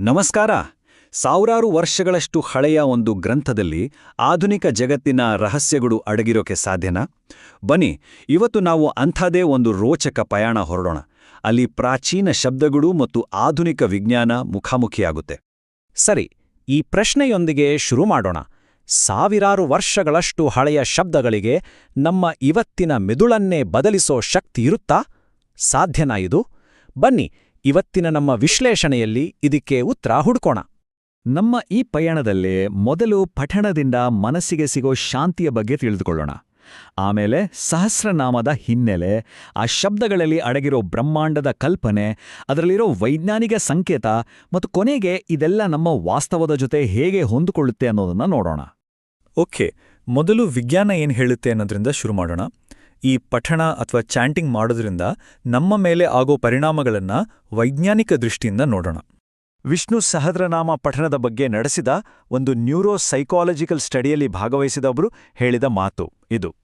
ನಮಸ್ಕಾರ. ಸಾವಿರಾರು ವರ್ಷಗಳಷ್ಟು ಹಳೆಯ ಒಂದು ಗ್ರಂಥದಲ್ಲಿ ಆಧುನಿಕ ಜಗತ್ತಿನ ರಹಸ್ಯಗಳು ಅಡಗಿರೋಕೆ ಸಾಧ್ಯನಾ? ಬನ್ನಿ, ಇವತ್ತು ನಾವು ಅಂಥದೇ ಒಂದು ರೋಚಕ ಪಯಣ ಹೊರಡೋಣ. ಅಲ್ಲಿ ಪ್ರಾಚೀನ ಶಬ್ದಗಳು ಮತ್ತು ಆಧುನಿಕ ವಿಜ್ಞಾನ ಮುಖಾಮುಖಿಯಾಗುತ್ತೆ. ಸರಿ, ಈ ಪ್ರಶ್ನೆಯೊಂದಿಗೆ ಶುರು ಮಾಡೋಣ. ಸಾವಿರಾರು ವರ್ಷಗಳಷ್ಟು ಹಳೆಯ ಶಬ್ದಗಳಿಗೆ ನಮ್ಮ ಇವತ್ತಿನ ಮೆದುಳನ್ನೇ ಬದಲಿಸೋ ಶಕ್ತಿ ಇರುತ್ತಾ? ಸಾಧ್ಯನಾ ಇದು? ಬನ್ನಿ ಇವತ್ತಿನ ನಮ್ಮ ವಿಶ್ಲೇಷಣೆಯಲ್ಲಿ ಇದಕ್ಕೆ ಉತ್ತರ ಹುಡ್ಕೋಣ. ನಮ್ಮ ಈ ಪಯಣದಲ್ಲೇ ಮೊದಲು ಪಠಣದಿಂದ ಮನಸ್ಸಿಗೆ ಸಿಗೋ ಶಾಂತಿಯ ಬಗ್ಗೆ ತಿಳಿದುಕೊಳ್ಳೋಣ. ಆಮೇಲೆ ಸಹಸ್ರನಾಮದ ಹಿನ್ನೆಲೆ, ಆ ಶಬ್ದಗಳಲ್ಲಿ ಅಡಗಿರೋ ಬ್ರಹ್ಮಾಂಡದ ಕಲ್ಪನೆ, ಅದರಲ್ಲಿರೋ ವೈಜ್ಞಾನಿಕ ಸಂಕೇತ ಮತ್ತು ಕೊನೆಗೆ ಇದೆಲ್ಲ ನಮ್ಮ ವಾಸ್ತವದ ಜೊತೆ ಹೇಗೆ ಹೊಂದಿಕೊಳ್ಳುತ್ತೆ ಅನ್ನೋದನ್ನ ನೋಡೋಣ. ಓಕೆ, ಮೊದಲು ವಿಜ್ಞಾನ ಏನು ಹೇಳುತ್ತೆ ಅನ್ನೋದ್ರಿಂದ ಶುರು ಮಾಡೋಣ. ಈ ಪಠಣ ಅಥವಾ ಚಾಂಟಿಂಗ್ ಮಾಡೋದ್ರಿಂದ ನಮ್ಮ ಮೇಲೆ ಆಗೋ ಪರಿಣಾಮಗಳನ್ನ ವೈಜ್ಞಾನಿಕ ದೃಷ್ಟಿಯಿಂದ ನೋಡೋಣ. ವಿಷ್ಣು ಸಹದ್ರನಾಮ ಪಠಣದ ಬಗ್ಗೆ ನಡೆಸಿದ ಒಂದು ನ್ಯೂರೋ ಸೈಕಾಲಜಿಕಲ್ ಸ್ಟಡಿಯಲ್ಲಿ ಭಾಗವಹಿಸಿದವರು ಹೇಳಿದ ಮಾತು ಇದು.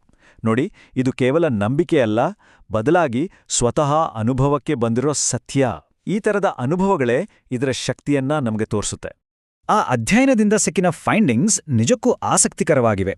ನೋಡಿ, ಇದು ಕೇವಲ ನಂಬಿಕೆಯಲ್ಲ ಬದಲಾಗಿ ಸ್ವತಃ ಅನುಭವಕ್ಕೆ ಬಂದಿರೋ ಸತ್ಯ. ಈ ಥರದ ಅನುಭವಗಳೇ ಇದರ ಶಕ್ತಿಯನ್ನ ನಮಗೆ ತೋರಿಸುತ್ತೆ. ಆ ಅಧ್ಯಯನದಿಂದ ಸಿಕ್ಕಿನ ಫೈಂಡಿಂಗ್ಸ್ ನಿಜಕ್ಕೂ ಆಸಕ್ತಿಕರವಾಗಿವೆ.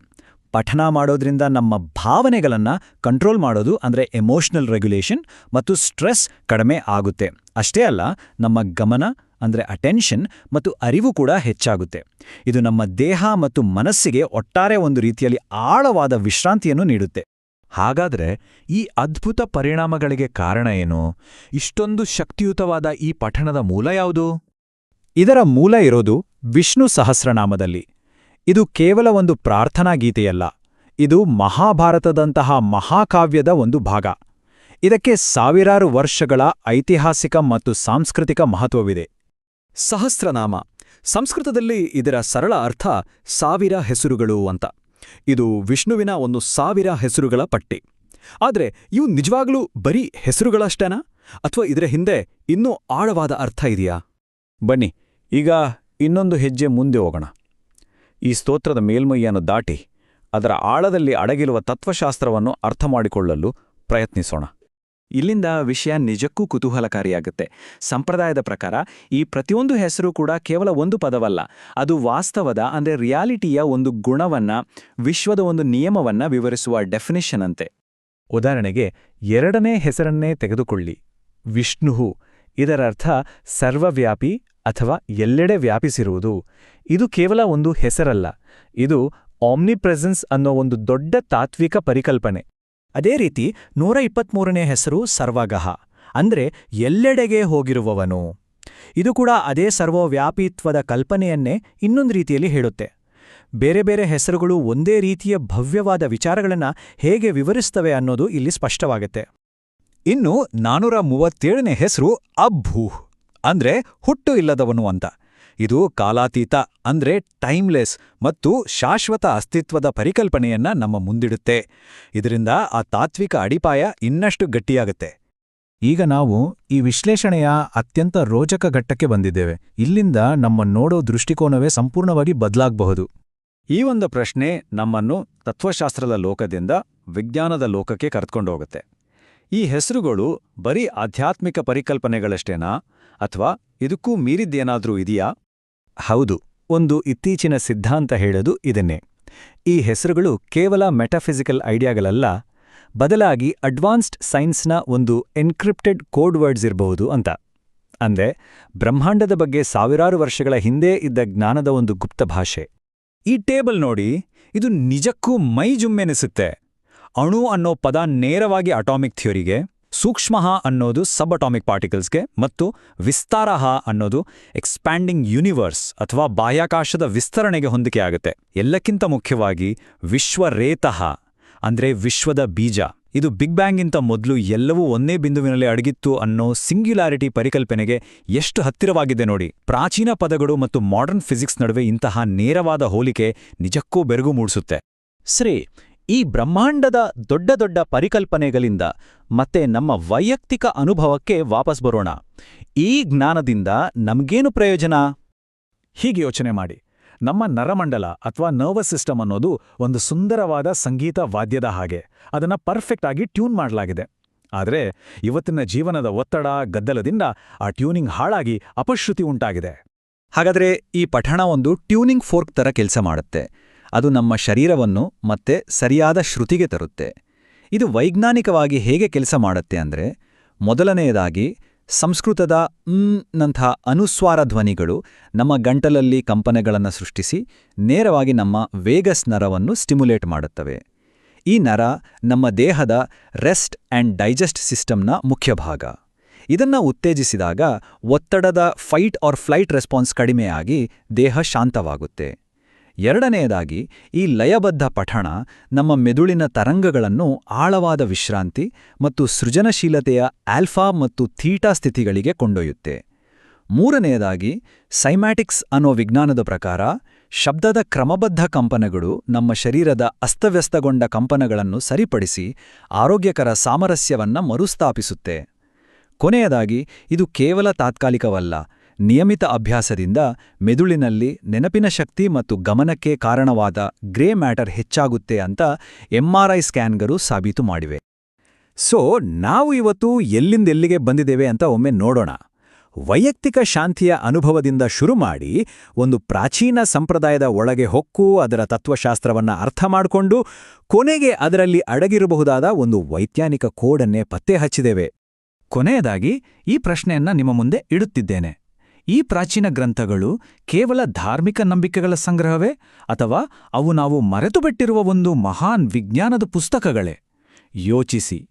ಪಠನ ಮಾಡೋದ್ರಿಂದ ನಮ್ಮ ಭಾವನೆಗಳನ್ನ ಕಂಟ್ರೋಲ್ ಮಾಡೋದು ಅಂದ್ರೆ ಎಮೋಷನಲ್ ರೆಗ್ಯುಲೇಷನ್ ಮತ್ತು ಸ್ಟ್ರೆಸ್ ಕಡಿಮೆ ಆಗುತ್ತೆ. ಅಷ್ಟೇ ಅಲ್ಲ, ನಮ್ಮ ಗಮನ ಅಂದ್ರೆ ಅಟೆನ್ಷನ್ ಮತ್ತು ಅರಿವು ಕೂಡ ಹೆಚ್ಚಾಗುತ್ತೆ. ಇದು ನಮ್ಮ ದೇಹ ಮತ್ತು ಮನಸ್ಸಿಗೆ ಒಟ್ಟಾರೆ ಒಂದು ರೀತಿಯಲ್ಲಿ ಆಳವಾದ ವಿಶ್ರಾಂತಿಯನ್ನು ನೀಡುತ್ತೆ. ಹಾಗಾದ್ರೆ ಈ ಅದ್ಭುತ ಪರಿಣಾಮಗಳಿಗೆ ಕಾರಣ ಏನು? ಇಷ್ಟೊಂದು ಶಕ್ತಿಯುತವಾದ ಈ ಪಠಣದ ಮೂಲ ಯಾವುದು? ಇದರ ಮೂಲ ಇರೋದು ವಿಷ್ಣು ಸಹಸ್ರನಾಮದಲ್ಲಿ. ಇದು ಕೇವಲ ಒಂದು ಪ್ರಾರ್ಥನಾ ಗೀತೆಯಲ್ಲ. ಇದು ಮಹಾಭಾರತದಂತಹ ಮಹಾಕಾವ್ಯದ ಒಂದು ಭಾಗ. ಇದಕ್ಕೆ ಸಾವಿರಾರು ವರ್ಷಗಳ ಐತಿಹಾಸಿಕ ಮತ್ತು ಸಾಂಸ್ಕೃತಿಕ ಮಹತ್ವವಿದೆ. ಸಹಸ್ರನಾಮ. ಸಂಸ್ಕೃತದಲ್ಲಿ ಇದರ ಸರಳ ಅರ್ಥ ಸಾವಿರ ಹೆಸರುಗಳು ಅಂತ. ಇದು ವಿಷ್ಣುವಿನ ಒಂದು ಸಾವಿರ ಹೆಸರುಗಳ ಪಟ್ಟಿ. ಆದರೆ ಇವು ನಿಜವಾಗ್ಲೂ ಬರೀ ಹೆಸರುಗಳಷ್ಟೇನಾ? ಅಥವಾ ಇದರ ಹಿಂದೆ ಇನ್ನೂ ಆಳವಾದ ಅರ್ಥ ಇದೆಯಾ? ಬನ್ನಿ, ಈಗ ಇನ್ನೊಂದು ಹೆಜ್ಜೆ ಮುಂದೆ ಹೋಗೋಣ. ಈ ಸ್ತೋತ್ರದ ಮೇಲ್ಮೈಯನ್ನು ದಾಟಿ ಅದರ ಆಳದಲ್ಲಿ ಅಡಗಿರುವ ತತ್ವಶಾಸ್ತ್ರವನ್ನು ಅರ್ಥಮಾಡಿಕೊಳ್ಳಲು ಪ್ರಯತ್ನಿಸೋಣ. ಇಲ್ಲಿಂದ ವಿಷಯ ನಿಜಕ್ಕೂ ಕುತೂಹಲಕಾರಿಯಾಗುತ್ತೆ. ಸಂಪ್ರದಾಯದ ಪ್ರಕಾರ ಈ ಪ್ರತಿಯೊಂದು ಹೆಸರು ಕೂಡ ಕೇವಲ ಒಂದು ಪದವಲ್ಲ, ಅದು ವಾಸ್ತವದ, ಅಂದ್ರೆ ರಿಯಾಲಿಟಿಯ ಒಂದು ಗುಣವನ್ನ, ವಿಶ್ವದ ಒಂದು ನಿಯಮವನ್ನ ವಿವರಿಸುವ ಡೆಫಿನಿಷನ್ ಅಂತೆ. ಉದಾಹರಣೆಗೆ, ಎರಡನೇ ಹೆಸರನ್ನೇ ತೆಗೆದುಕೊಳ್ಳಿ. ವಿಷ್ಣುಹು, ಇದರರ್ಥ ಸರ್ವವ್ಯಾಪಿ ಅಥವಾ ಎಲ್ಲೆಡೆ ವ್ಯಾಪಿಸಿರುವುದು, ಇದು ಕೇವಲ ಒಂದು ಹೆಸರಲ್ಲ, ಇದು ಆಮ್ನಿಪ್ರೆಸೆನ್ಸ್ ಅನ್ನೋ ಒಂದು ದೊಡ್ಡ ತಾತ್ವಿಕ ಪರಿಕಲ್ಪನೆ. ಅದೇ ರೀತಿ ನೂರ ಇಪ್ಪತ್ಮೂರನೇ ಹೆಸರು ಸರ್ವಗಹ, ಅಂದ್ರೆ ಎಲ್ಲೆಡೆಗೆ ಹೋಗಿರುವವನು. ಇದು ಕೂಡ ಅದೇ ಸರ್ವವ್ಯಾಪಿತ್ವದ ಕಲ್ಪನೆಯನ್ನೇ ಇನ್ನೊಂದು ರೀತಿಯಲ್ಲಿ ಹೇಳುತ್ತೆ. ಬೇರೆ ಬೇರೆ ಹೆಸರುಗಳು ಒಂದೇ ರೀತಿಯ ಭವ್ಯವಾದ ವಿಚಾರಗಳನ್ನು ಹೇಗೆ ವಿವರಿಸ್ತವೆ ಅನ್ನೋದು ಇಲ್ಲಿ ಸ್ಪಷ್ಟವಾಗುತ್ತೆ. ಇನ್ನು ನಾನೂರ ಮೂವತ್ತೇಳನೇ ಹೆಸರು ಅಬ್ಬೂ ಅಂದ್ರೆ ಹುಟ್ಟು ಇಲ್ಲದವನು ಅಂತ. ಇದು ಕಾಲಾತೀತ ಅಂದ್ರೆ ಟೈಮ್ಲೆಸ್ ಮತ್ತು ಶಾಶ್ವತ ಅಸ್ತಿತ್ವದ ಪರಿಕಲ್ಪನೆಯನ್ನ ನಮ್ಮ ಮುಂದಿಡುತ್ತೆ. ಇದರಿಂದ ಆ ತಾತ್ವಿಕ ಅಡಿಪಾಯ ಇನ್ನಷ್ಟು ಗಟ್ಟಿಯಾಗುತ್ತೆ. ಈಗ ನಾವು ಈ ವಿಶ್ಲೇಷಣೆಯ ಅತ್ಯಂತ ರೋಚಕ ಘಟ್ಟಕ್ಕೆ ಬಂದಿದ್ದೇವೆ. ಇಲ್ಲಿಂದ ನಮ್ಮ ನೋಡೋ ದೃಷ್ಟಿಕೋನವೇ ಸಂಪೂರ್ಣವಾಗಿ ಬದಲಾಗಬಹುದು. ಈ ಒಂದು ಪ್ರಶ್ನೆ ನಮ್ಮನ್ನು ತತ್ವಶಾಸ್ತ್ರದ ಲೋಕದಿಂದ ವಿಜ್ಞಾನದ ಲೋಕಕ್ಕೆ ಕರೆದುಕೊಂಡೋಗುತ್ತೆ ಈ ಹೆಸರುಗಳು ಬರೀ ಆಧ್ಯಾತ್ಮಿಕ ಪರಿಕಲ್ಪನೆಗಳಷ್ಟೇನಾ? ಅಥವಾ ಇದಕ್ಕೂ ಮೀರಿದ್ದೇನಾದ್ರೂ ಇದೆಯಾ? ಹೌದು, ಒಂದು ಇತ್ತೀಚಿನ ಸಿದ್ಧಾಂತ ಹೇಳೋದು ಇದನ್ನೇ. ಈ ಹೆಸರುಗಳು ಕೇವಲ ಮೆಟಾಫಿಸಿಕಲ್ ಐಡಿಯಾಗಳಲ್ಲ, ಬದಲಾಗಿ ಅಡ್ವಾನ್ಸ್ಡ್ ಸೈನ್ಸ್ನ ಒಂದು ಎನ್ಕ್ರಿಪ್ಟೆಡ್ ಕೋಡ್ ವರ್ಡ್ಸ್ ಇರಬಹುದು ಅಂತ. ಅಂದ್ರೆ, ಬ್ರಹ್ಮಾಂಡದ ಬಗ್ಗೆ ಸಾವಿರಾರು ವರ್ಷಗಳ ಹಿಂದೆ ಇದ್ದ ಜ್ಞಾನದ ಒಂದು ಗುಪ್ತ ಭಾಷೆ. ಈ ಟೇಬಲ್ ನೋಡಿ, ಇದು ನಿಜಕ್ಕೂ ಮೈ ಜುಮ್ಮೆನಿಸುತ್ತೆ ಅಣು ಅನ್ನೋ ಪದ ನೇರವಾಗಿ ಅಟಾಮಿಕ್ ಥಿಯೋರಿಗೆ ಸೂಕ್ಷ್ಮಃ ಅನ್ನೋದು ಸಬ್ ಅಟಾಮಿಕ್ ಪಾರ್ಟಿಕಲ್ಸ್ಗೆ ಮತ್ತು ವಿಸ್ತಾರಹ ಅನ್ನೋದು ಎಕ್ಸ್ಪ್ಯಾಂಡಿಂಗ್ ಯೂನಿವರ್ಸ್ ಅಥವಾ ಬಾಹ್ಯಾಕಾಶದ ವಿಸ್ತರಣೆಗೆ ಹೊಂದಿಕೆಯಾಗುತ್ತೆ ಎಲ್ಲಕ್ಕಿಂತ ಮುಖ್ಯವಾಗಿ ವಿಶ್ವರೇತಃ ಅಂದ್ರೆ ವಿಶ್ವದ ಬೀಜ. ಇದು ಬಿಗ್ ಬ್ಯಾಂಗಿಂತ ಮೊದಲು ಎಲ್ಲವೂ ಒಂದೇ ಬಿಂದುವಿನಲ್ಲಿ ಅಡಗಿತ್ತು ಅನ್ನೋ ಸಿಂಗ್ಯುಲಾರಿಟಿ ಪರಿಕಲ್ಪನೆಗೆ ಎಷ್ಟು ಹತ್ತಿರವಾಗಿದೆ ನೋಡಿ. ಪ್ರಾಚೀನ ಪದಗಳು ಮತ್ತು ಮಾಡರ್ನ್ ಫಿಸಿಕ್ಸ್ ನಡುವೆ ಇಂತಹ ನೇರವಾದ ಹೋಲಿಕೆ ನಿಜಕ್ಕೂ ಬೆರಗು ಮೂಡಿಸುತ್ತೆ. ಸರಿ ಈ ಬ್ರಹ್ಮಾಂಡದ ದೊಡ್ಡ ದೊಡ್ಡ ಪರಿಕಲ್ಪನೆಗಳಿಂದ ಮತ್ತೆ ನಮ್ಮ ವೈಯಕ್ತಿಕ ಅನುಭವಕ್ಕೆ ವಾಪಸ್ ಬರೋಣ. ಈ ಜ್ಞಾನದಿಂದ ನಮಗೇನು ಪ್ರಯೋಜನ? ಹೀಗೆ ಯೋಚನೆ ಮಾಡಿ. ನಮ್ಮ ನರಮಂಡಲ ಅಥವಾ ನರ್ವಸ್ ಸಿಸ್ಟಮ್ ಅನ್ನೋದು ಒಂದು ಸುಂದರವಾದ ಸಂಗೀತ ವಾದ್ಯದ ಹಾಗೆ. ಅದನ್ನ ಪರ್ಫೆಕ್ಟ್ ಆಗಿ ಟ್ಯೂನ್ ಮಾಡಲಾಗಿದೆ. ಆದರೆ ಇವತ್ತಿನ ಜೀವನದ ಒತ್ತಡ, ಗದ್ದಲದಿಂದ ಆ ಟ್ಯೂನಿಂಗ್ ಹಾಳಾಗಿ ಅಪಶ್ರುತಿ ಉಂಟಾಗಿದೆ. ಹಾಗಾದರೆ ಈ ಪಠಣ ಒಂದು ಟ್ಯೂನಿಂಗ್ ಫೋರ್ಕ್ ಥರ ಕೆಲಸ ಮಾಡುತ್ತೆ. ಅದು ನಮ್ಮ ಶರೀರವನ್ನು ಮತ್ತೆ ಸರಿಯಾದ ಶ್ರುತಿಗೆ ತರುತ್ತೆ. ಇದು ವೈಜ್ಞಾನಿಕವಾಗಿ ಹೇಗೆ ಕೆಲಸ ಮಾಡುತ್ತೆ ಅಂದರೆ, ಮೊದಲನೆಯದಾಗಿ ಸಂಸ್ಕೃತದ ನಂಥ ಅನುಸ್ವಾರ ಧ್ವನಿಗಳು ನಮ್ಮ ಗಂಟಲಲ್ಲಿ ಕಂಪನೆಗಳನ್ನು ಸೃಷ್ಟಿಸಿ ನೇರವಾಗಿ ನಮ್ಮ ವೇಗಸ್ ನರವನ್ನು ಸ್ಟಿಮ್ಯುಲೇಟ್ ಮಾಡುತ್ತವೆ. ಈ ನರ ನಮ್ಮ ದೇಹದ ರೆಸ್ಟ್ ಆ್ಯಂಡ್ ಡೈಜೆಸ್ಟ್ ಸಿಸ್ಟಮ್ನ ಮುಖ್ಯ ಭಾಗ. ಇದನ್ನ ಉತ್ತೇಜಿಸಿದಾಗ ಒತ್ತಡದ ಫೈಟ್ ಆರ್ ಫ್ಲೈಟ್ ರೆಸ್ಪಾನ್ಸ್ ಕಡಿಮೆಯಾಗಿ ದೇಹ ಶಾಂತವಾಗುತ್ತೆ. ಎರಡನೆಯದಾಗಿ, ಈ ಲಯಬದ್ಧ ಪಠಣ ನಮ್ಮ ಮೆದುಳಿನ ತರಂಗಗಳನ್ನು ಆಳವಾದ ವಿಶ್ರಾಂತಿ ಮತ್ತು ಸೃಜನಶೀಲತೆಯ ಆಲ್ಫಾ ಮತ್ತು ಥೀಟಾ ಸ್ಥಿತಿಗಳಿಗೆ ಕೊಂಡೊಯ್ಯುತ್ತೆ. ಮೂರನೆಯದಾಗಿ, ಸೈಮ್ಯಾಟಿಕ್ಸ್ ಅನ್ನೋ ವಿಜ್ಞಾನದ ಪ್ರಕಾರ, ಶಬ್ದದ ಕ್ರಮಬದ್ಧ ಕಂಪನಗಳು ನಮ್ಮ ಶರೀರದ ಅಸ್ತವ್ಯಸ್ತಗೊಂಡ ಕಂಪನಗಳನ್ನು ಸರಿಪಡಿಸಿ ಆರೋಗ್ಯಕರ ಸಾಮರಸ್ಯವನ್ನ ಮರುಸ್ಥಾಪಿಸುತ್ತೆ. ಕೊನೆಯದಾಗಿ, ಇದು ಕೇವಲ ತಾತ್ಕಾಲಿಕವಲ್ಲ ನಿಯಮಿತ ಅಭ್ಯಾಸದಿಂದ ಮೆದುಳಿನಲ್ಲಿ ನೆನಪಿನ ಶಕ್ತಿ ಮತ್ತು ಗಮನಕ್ಕೆ ಕಾರಣವಾದ ಗ್ರೇ ಮ್ಯಾಟರ್ ಹೆಚ್ಚಾಗುತ್ತೆ ಅಂತ ಎಂಆರ್ಐ ಸ್ಕ್ಯಾನ್ಗರು ಸಾಬೀತು ಮಾಡಿವೆ. ಸೊ, ನಾವು ಇವತ್ತು ಎಲ್ಲಿಂದೆಲ್ಲಿಗೆ ಬಂದಿದ್ದೇವೆ ಅಂತ ಒಮ್ಮೆ ನೋಡೋಣ. ವೈಯಕ್ತಿಕ ಶಾಂತಿಯ ಅನುಭವದಿಂದ ಶುರು ಮಾಡಿ ಒಂದು ಪ್ರಾಚೀನ ಸಂಪ್ರದಾಯದ ಒಳಗೆ ಹೊಕ್ಕು, ಅದರ ತತ್ವಶಾಸ್ತ್ರವನ್ನು ಅರ್ಥ ಮಾಡಿಕೊಂಡು ಕೊನೆಗೆ ಅದರಲ್ಲಿ ಅಡಗಿರಬಹುದಾದ ಒಂದು ವೈಜ್ಞಾನಿಕ ಕೋಡನ್ನೇ ಪತ್ತೆ ಹಚ್ಚಿದ್ದೇವೆ. ಕೊನೆಯದಾಗಿ ಈ ಪ್ರಶ್ನೆಯನ್ನ ನಿಮ್ಮ ಮುಂದೆ ಇಡುತ್ತಿದ್ದೇನೆ. ಈ ಪ್ರಾಚೀನ ಗ್ರಂಥಗಳು ಕೇವಲ ಧಾರ್ಮಿಕ ನಂಬಿಕೆಗಳ ಸಂಗ್ರಹವೇ? ಅಥವಾ ಅವು ನಾವು ಮರೆತುಬಿಟ್ಟಿರುವ ಒಂದು ಮಹಾನ್ ವಿಜ್ಞಾನದ ಪುಸ್ತಕಗಳೇ? ಯೋಚಿಸಿ.